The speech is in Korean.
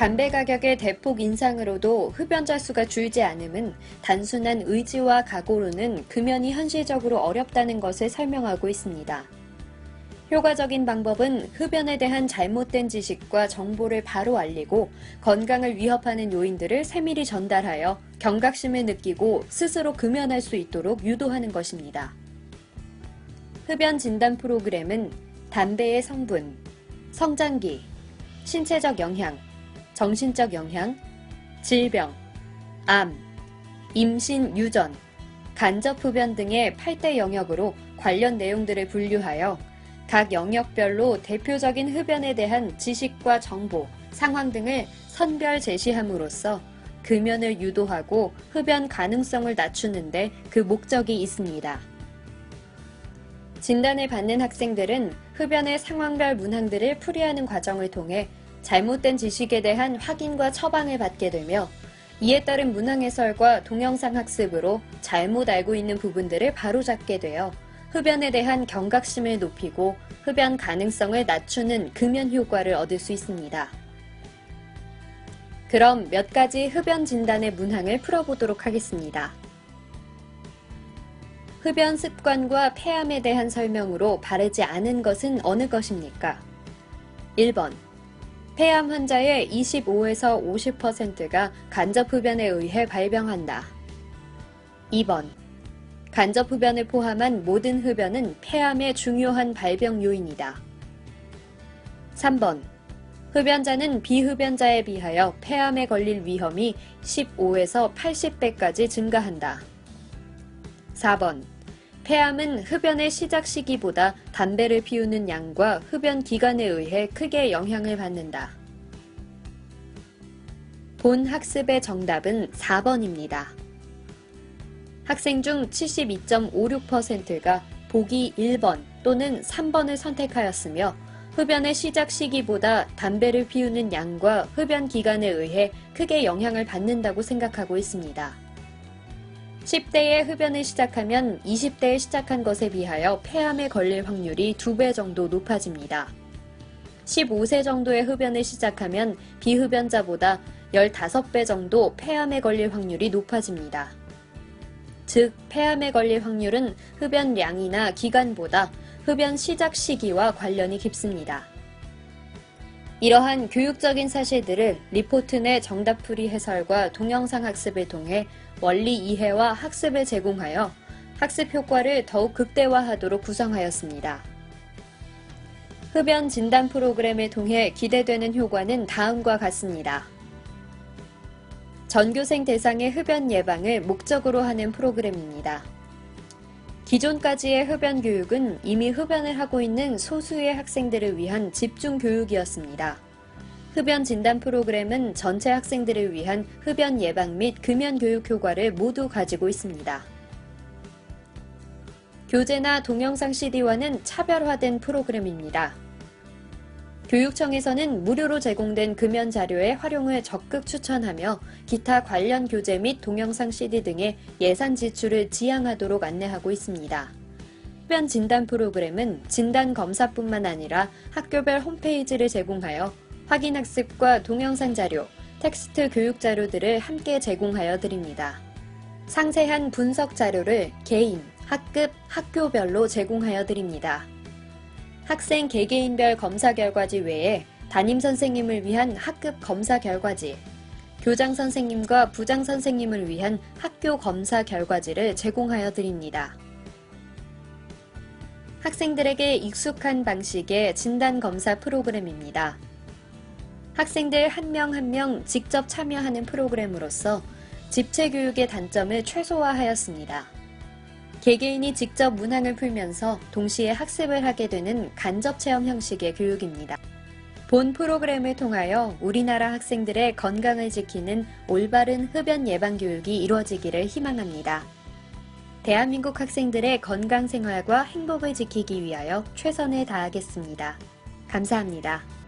담배 가격의 대폭 인상으로도 흡연자 수가 줄지 않음은 단순한 의지와 각오로는 금연이 현실적으로 어렵다는 것을 설명하고 있습니다. 효과적인 방법은 흡연에 대한 잘못된 지식과 정보를 바로 알리고 건강을 위협하는 요인들을 세밀히 전달하여 경각심을 느끼고 스스로 금연할 수 있도록 유도하는 것입니다. 흡연 진단 프로그램은 담배의 성분, 성장기, 신체적 영향, 정신적 영향, 질병, 암, 임신, 유전, 간접 흡연 등의 8대 영역으로 관련 내용들을 분류하여 각 영역별로 대표적인 흡연에 대한 지식과 정보, 상황 등을 선별 제시함으로써 금연을 유도하고 흡연 가능성을 낮추는데 그 목적이 있습니다. 진단을 받는 학생들은 흡연의 상황별 문항들을 풀이하는 과정을 통해 잘못된 지식에 대한 확인과 처방을 받게 되며 이에 따른 문항 해설과 동영상 학습으로 잘못 알고 있는 부분들을 바로잡게 되어 흡연에 대한 경각심을 높이고 흡연 가능성을 낮추는 금연 효과를 얻을 수 있습니다. 그럼 몇 가지 흡연 진단의 문항을 풀어보도록 하겠습니다. 흡연 습관과 폐암에 대한 설명으로 바르지 않은 것은 어느 것입니까? 1번. 폐암 환자의 25에서 50%가 간접 흡연에 의해 발병한다. 2번. 간접 흡연을 포함한 모든 흡연은 폐암의 중요한 발병 요인이다. 3번. 흡연자는 비흡연자에 비하여 폐암에 걸릴 위험이 15에서 80배까지 증가한다. 4번. 폐암은 흡연의 시작 시기보다 담배를 피우는 양과 흡연 기간에 의해 크게 영향을 받는다. 본 학습의 정답은 4번입니다. 학생 중 72.56%가 보기 1번 또는 3번을 선택하였으며 흡연의 시작 시기보다 담배를 피우는 양과 흡연 기간에 의해 크게 영향을 받는다고 생각하고 있습니다. 10대에 흡연을 시작하면 20대에 시작한 것에 비하여 폐암에 걸릴 확률이 2배 정도 높아집니다. 15세 정도의 흡연을 시작하면 비흡연자보다 15배 정도 폐암에 걸릴 확률이 높아집니다. 즉, 폐암에 걸릴 확률은 흡연량이나 기간보다 흡연 시작 시기와 관련이 깊습니다. 이러한 교육적인 사실들을 리포트 내 정답풀이 해설과 동영상 학습을 통해 원리 이해와 학습을 제공하여 학습 효과를 더욱 극대화하도록 구성하였습니다. 흡연 진단 프로그램을 통해 기대되는 효과는 다음과 같습니다. 전교생 대상의 흡연 예방을 목적으로 하는 프로그램입니다. 기존까지의 흡연 교육은 이미 흡연을 하고 있는 소수의 학생들을 위한 집중 교육이었습니다. 흡연 진단 프로그램은 전체 학생들을 위한 흡연 예방 및 금연 교육 효과를 모두 가지고 있습니다. 교재나 동영상 CD와는 차별화된 프로그램입니다. 교육청에서는 무료로 제공된 금연 자료의 활용을 적극 추천하며 기타 관련 교재 및 동영상 CD 등의 예산 지출을 지양하도록 안내하고 있습니다. 흡연 진단 프로그램은 진단 검사뿐만 아니라 학교별 홈페이지를 제공하여 확인 학습과 동영상 자료, 텍스트 교육 자료들을 함께 제공하여 드립니다. 상세한 분석 자료를 개인, 학급, 학교별로 제공하여 드립니다. 학생 개개인별 검사 결과지 외에 담임 선생님을 위한 학급 검사 결과지, 교장 선생님과 부장 선생님을 위한 학교 검사 결과지를 제공하여 드립니다. 학생들에게 익숙한 방식의 진단 검사 프로그램입니다. 학생들 한 명 한 명 직접 참여하는 프로그램으로서 집체 교육의 단점을 최소화하였습니다. 개개인이 직접 문항을 풀면서 동시에 학습을 하게 되는 간접 체험 형식의 교육입니다. 본 프로그램을 통하여 우리나라 학생들의 건강을 지키는 올바른 흡연 예방 교육이 이루어지기를 희망합니다. 대한민국 학생들의 건강 생활과 행복을 지키기 위하여 최선을 다하겠습니다. 감사합니다.